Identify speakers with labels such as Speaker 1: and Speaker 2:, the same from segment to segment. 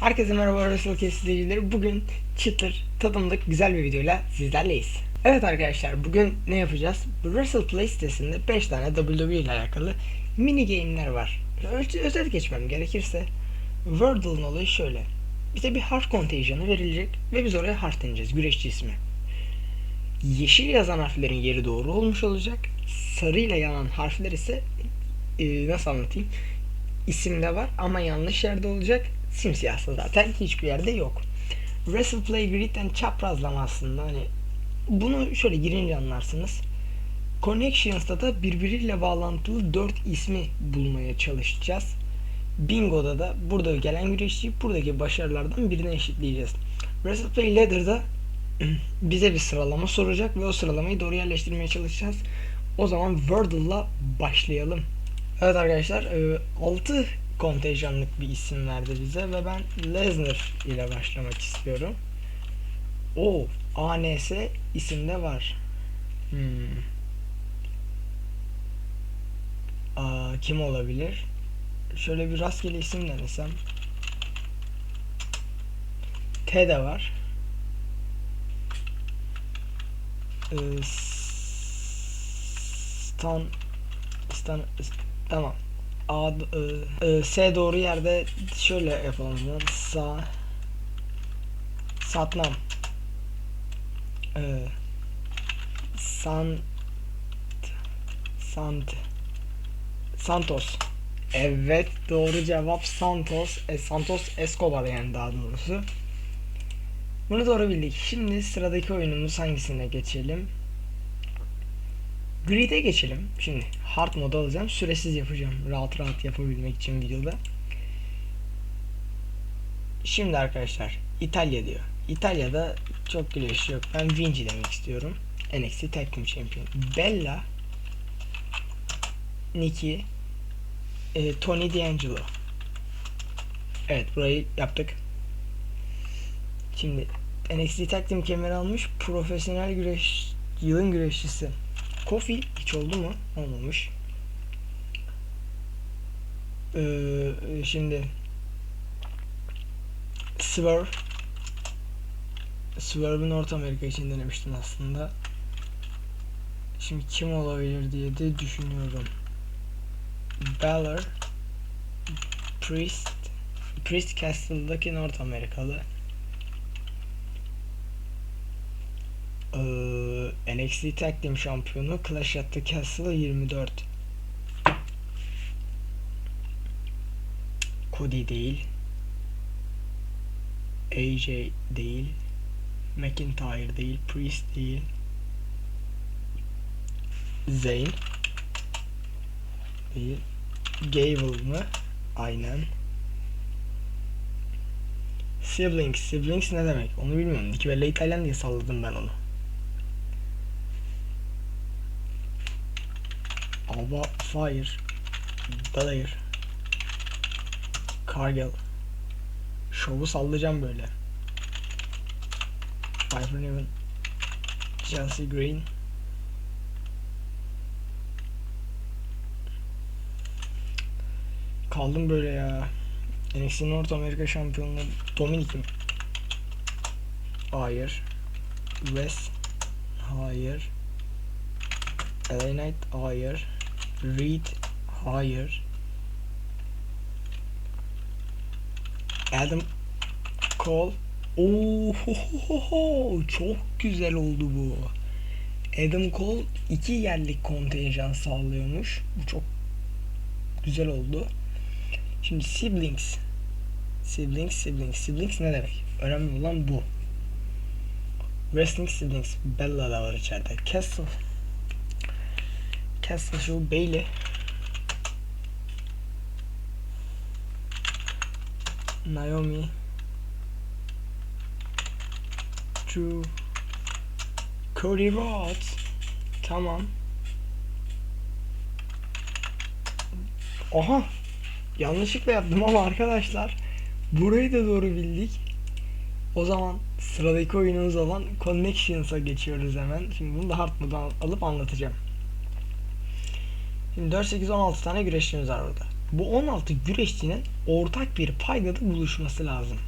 Speaker 1: Herkese merhaba Wrestle izleyicileri. Bugün çıtır, tadımlık güzel bir videoyla sizlerleyiz. Evet arkadaşlar bugün ne yapacağız? Wrestle Play sitesinde 5 tane WWE ile alakalı mini game'ler var. Öz özet geçmem gerekirse Wordle'ın olayı şöyle. Bize bir harf kontenjanı verilecek ve biz oraya harf deneyeceğiz. Güreşçi ismi. Yeşil yazan harflerin yeri doğru olmuş olacak. Sarıyla yanan harfler ise nasıl anlatayım? isimde var ama yanlış yerde olacak. Simsiyahsa zaten hiçbir yerde yok. Wrestle Play Grid'den çaprazlama aslında hani bunu şöyle girince anlarsınız. Connections'ta da birbiriyle bağlantılı 4 ismi bulmaya çalışacağız. Bingo'da da burada gelen güreşçiyi buradaki başarılardan birine eşitleyeceğiz. Wrestle Play Ladder'da bize bir sıralama soracak ve o sıralamayı doğru yerleştirmeye çalışacağız. O zaman Wordle'la başlayalım. Evet arkadaşlar 6 kontenjanlık bir isim verdi bize ve ben Lesnar ile başlamak istiyorum. O ANS isimde var. Hmm. Aa, kim olabilir? Şöyle bir rastgele isim denesem. T de var. Ee, Stan Stan Tamam. A, e, e, S doğru yerde şöyle yapalım. Sa Satnam. E, San Sant Santos. Evet doğru cevap Santos. E, Santos Escobar yani daha doğrusu. Bunu doğru bildik. Şimdi sıradaki oyunumuz hangisine geçelim? Grid'e geçelim. Şimdi hard moda alacağım. Süresiz yapacağım. Rahat rahat yapabilmek için videoda. Şimdi arkadaşlar İtalya diyor. İtalya'da çok güreş yok. Ben Vinci demek istiyorum. NXT Tag Team Champion. Bella Nikki e, Tony D'Angelo. Evet burayı yaptık. Şimdi NXT Tag Team kemeri almış profesyonel güreş yılın güreşçisi Kofi hiç oldu mu? Olmamış. Ee, şimdi Swerve Swerve'ı North Amerika için denemiştim aslında. Şimdi kim olabilir diye de düşünüyorum. Balor Priest Priest Castle'daki North Amerikalı. Ee, NXT Tag Team şampiyonu Clash at the Castle 24 Cody değil AJ değil McIntyre değil Priest değil Zayn değil Gable mı? Aynen Siblings. Siblings ne demek? Onu bilmiyorum. Nicky Bella İtalyan diye salladım ben onu. Alba Fire. Dalayer Cargill Şovu sallayacağım böyle. Piper Niven Chelsea Green. Kaldım böyle ya. NXT North Amerika şampiyonluğu. Dominic mi? Hayır. West. Hayır. LA Knight. Hayır. Reed hayır. Adam Cole Oo, çok güzel oldu bu. Adam Cole iki yerlik kontenjan sağlıyormuş. Bu çok güzel oldu. Şimdi siblings. Siblings, siblings. Siblings ne demek? Önemli olan bu. Wrestling siblings. Bella da var içeride. Castle Castle Show Bailey Naomi. Drew Cody Rhodes. Tamam. Oha. Yanlışlıkla yaptım ama arkadaşlar Burayı da doğru bildik. O zaman sıradaki oyunumuz olan Connections'a geçiyoruz hemen. Şimdi bunu da hard alıp anlatacağım Şimdi 4, 8, 16 tane güreşçimiz var burada. bu 16 güreşçinin ortak bir paydada buluşması lazım.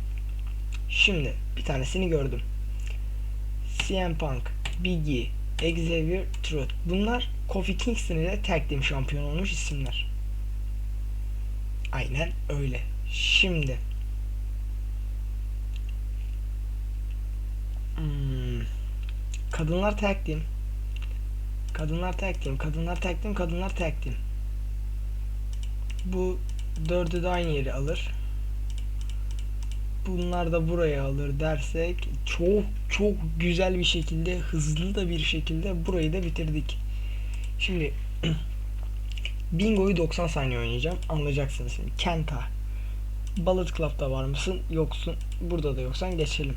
Speaker 1: Şimdi bir tanesini gördüm. CM Punk, Big E, Xavier Truth. Bunlar Kofi Kingston ile tag team şampiyon olmuş isimler. Aynen öyle. Şimdi Hmm. Kadınlar tag team. Kadınlar tag team. Kadınlar tag team. Kadınlar tag team. Bu dördü de aynı yeri alır. Bunlar da buraya alır dersek çok çok güzel bir şekilde hızlı da bir şekilde burayı da bitirdik. Şimdi Bingo'yu 90 saniye oynayacağım. Anlayacaksınız şimdi. Kenta. Bullet Club'da var mısın? Yoksun. Burada da yoksan geçelim.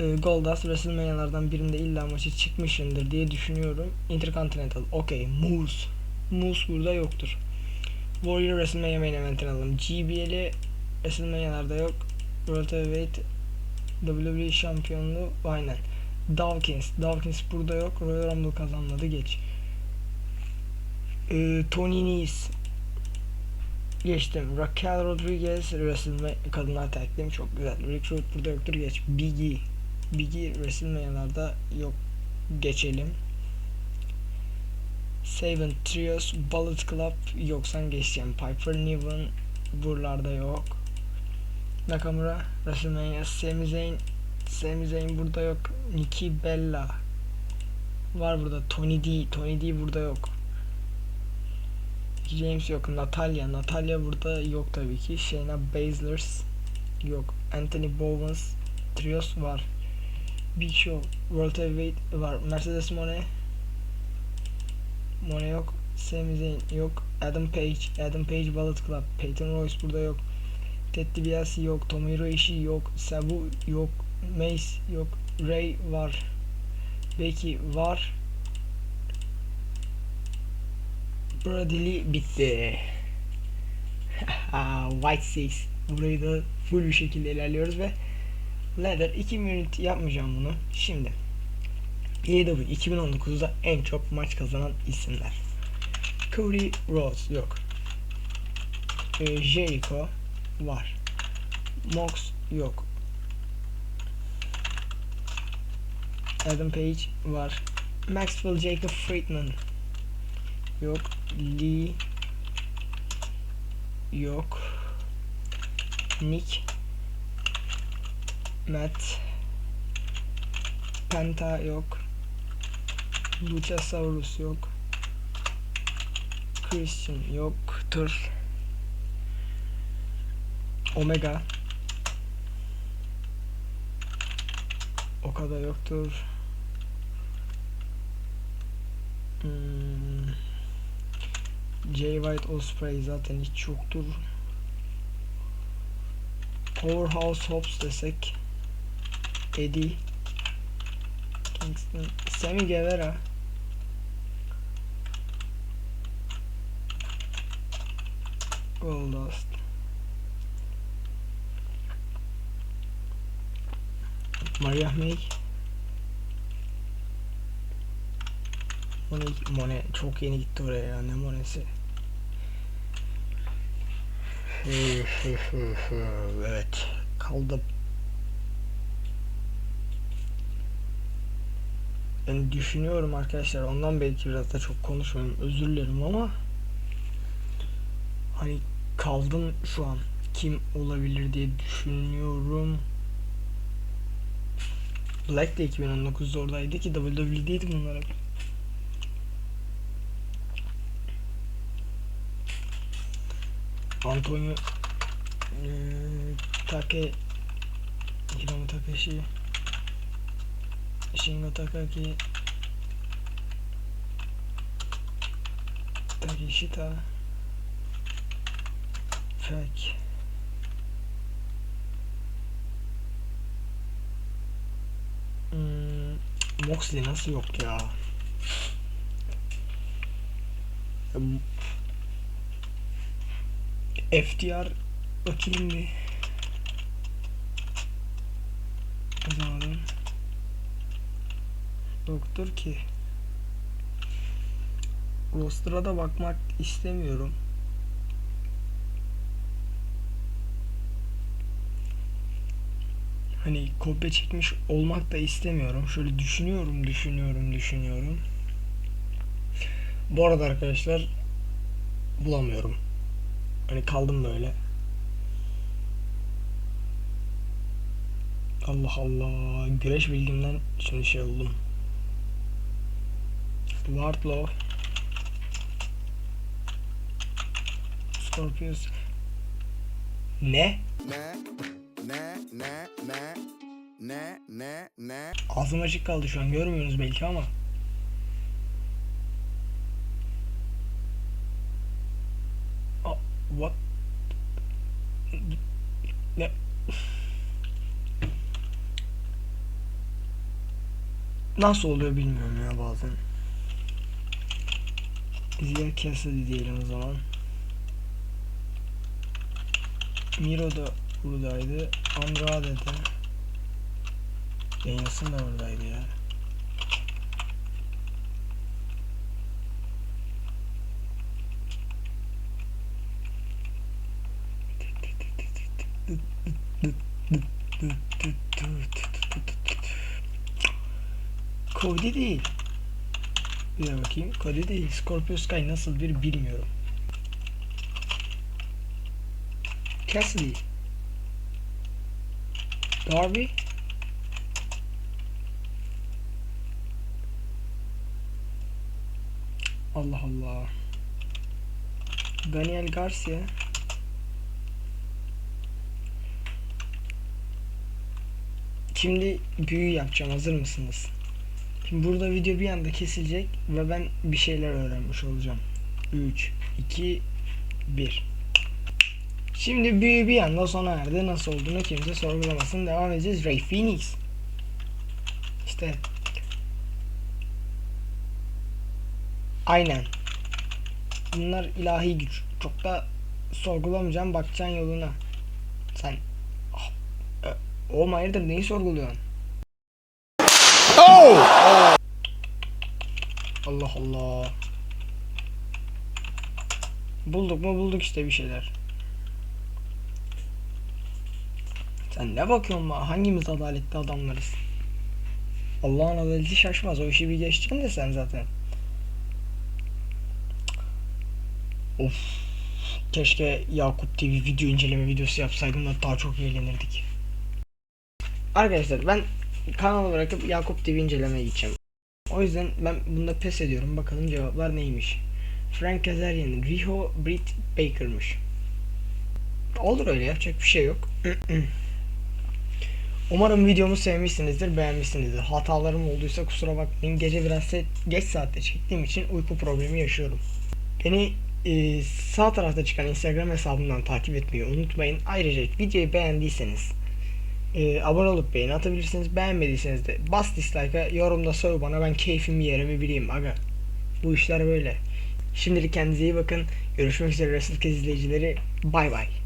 Speaker 1: Ee, Goldust WrestleMania'lardan birinde illa maçı çıkmışındır diye düşünüyorum. Intercontinental. Okey. Moose. Moose burada yoktur. Warrior WrestleMania main event'ini alalım. GBL'i WrestleMania'larda yok. World Heavyweight WWE şampiyonluğu aynen. Dawkins. Dawkins burada yok. Royal Rumble kazanmadı. Geç. Ee, Tony Nese. Geçtim. Raquel Rodriguez WrestleMania kadınlar team çok güzel. Rick Rude burada yoktur. Geç. Big E. Big E WrestleMania'larda yok. Geçelim. Seven Trios, Bullet Club yoksan geçeceğim. Piper Niven buralarda yok. Nakamura, WrestleMania, Sami Zayn, Sami Zayn burada yok. Nikki Bella var burada. Tony D, Tony D burada yok. James yok. Natalia, Natalia burada yok tabii ki. Shayna Baszler yok. Anthony Bowens, Trios var. Big Show, World Heavyweight var. Mercedes Moné, Moné yok. Sami Zayn yok. Adam Page, Adam Page Bullet Club, Peyton Royce burada yok. Ted DiBiase yok. Tomohiro Ishii yok. Sabu yok. Mace yok. Ray var. Becky var. Bradley bitti. White Six. Burayı da full bir şekilde ilerliyoruz ve Ladder 2 minut yapmayacağım bunu. Şimdi AEW 2019'da en çok maç kazanan isimler. Cody Rhodes yok. Ee, Jericho var. Mox yok. Adam Page var. Maxwell Jacob Friedman yok. Lee yok. Nick Matt Penta yok. Luchasaurus yok. Christian yoktur. Omega o kadar yoktur. Hmm. Jay White Osprey zaten hiç yoktur. Powerhouse Hobbs desek Eddie Kingston Sammy Guevara Goldust Maria May. Mone, Mone çok yeni gitti oraya ya ne Mone'si evet kaldım ben düşünüyorum arkadaşlar ondan belki biraz da çok konuşmayayım özür dilerim ama hani kaldım şu an kim olabilir diye düşünüyorum Black de 2019'da oradaydı ki WWE'deydi bunlar hep. Antonio eee, Take Hiromu Takeshi Shingo Takagi Takeshita Fake Hmm, Moxley nasıl yok ya? Bu- FTR bakayım bir. yoktur ki. Roster'a da bakmak istemiyorum. Hani kopya çekmiş olmak da istemiyorum. Şöyle düşünüyorum, düşünüyorum, düşünüyorum. Bu arada arkadaşlar bulamıyorum. Hani kaldım böyle. Allah Allah. Güreş bilgimden şimdi şey oldum. Wardlow. Scorpius. Ne?
Speaker 2: ne ne ne ne ne ne ne
Speaker 1: Ağzım açık kaldı şu an görmüyorsunuz belki ama. A- what? Ne? Nasıl oluyor bilmiyorum ya bazen. Ziya Cassidy diyelim o zaman. Miro da buradaydı. Andrade de. Danielson da buradaydı ya. Cody değil. Bir daha bakayım. Cody değil. Scorpio Sky nasıl bir bilmiyorum. Cassidy. Darby. Allah Allah. Daniel Garcia. Şimdi büyü yapacağım. Hazır mısınız? Şimdi burada video bir anda kesilecek ve ben bir şeyler öğrenmiş olacağım. 3, 2, 1. Şimdi büyü bir anda sona erdi. Nasıl olduğunu kimse sorgulamasın. Devam edeceğiz. Ray Phoenix. İşte Aynen. Bunlar ilahi güç. Çok da sorgulamayacağım. Bakacaksın yoluna. Sen Ah, e, Oğlum hayırdır neyi sorguluyorsun? Allah Allah. Bulduk mu bulduk işte bir şeyler. Sen ne bakıyorsun bana? Hangimiz adaletli adamlarız? Allah'ın adaleti şaşmaz. O işi bir geçeceksin de sen zaten. Of. Keşke Yakup TV video inceleme videosu yapsaydım da daha çok eğlenirdik. Arkadaşlar ben kanalı bırakıp Yakup TV incelemeye gideceğim. O yüzden ben bunda pes ediyorum. Bakalım cevaplar neymiş. Frank Kazarian, Riho Britt Baker'mış. Olur öyle yapacak bir şey yok. Umarım videomu sevmişsinizdir, beğenmişsinizdir. Hatalarım olduysa kusura bakmayın. Gece biraz geç saatte çektiğim için uyku problemi yaşıyorum. Beni e, sağ tarafta çıkan Instagram hesabımdan takip etmeyi unutmayın. Ayrıca videoyu beğendiyseniz e, abone olup beğeni atabilirsiniz. Beğenmediyseniz de bas dislike'a yorumda söyle bana ben keyfimi yerimi bileyim aga. Bu işler böyle. Şimdilik kendinize iyi bakın. Görüşmek üzere Kez izleyicileri. Bay bay.